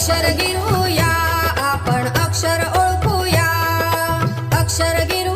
अक्षर गिरूया आपण अक्षर ओळखूया. अक्षर गिरू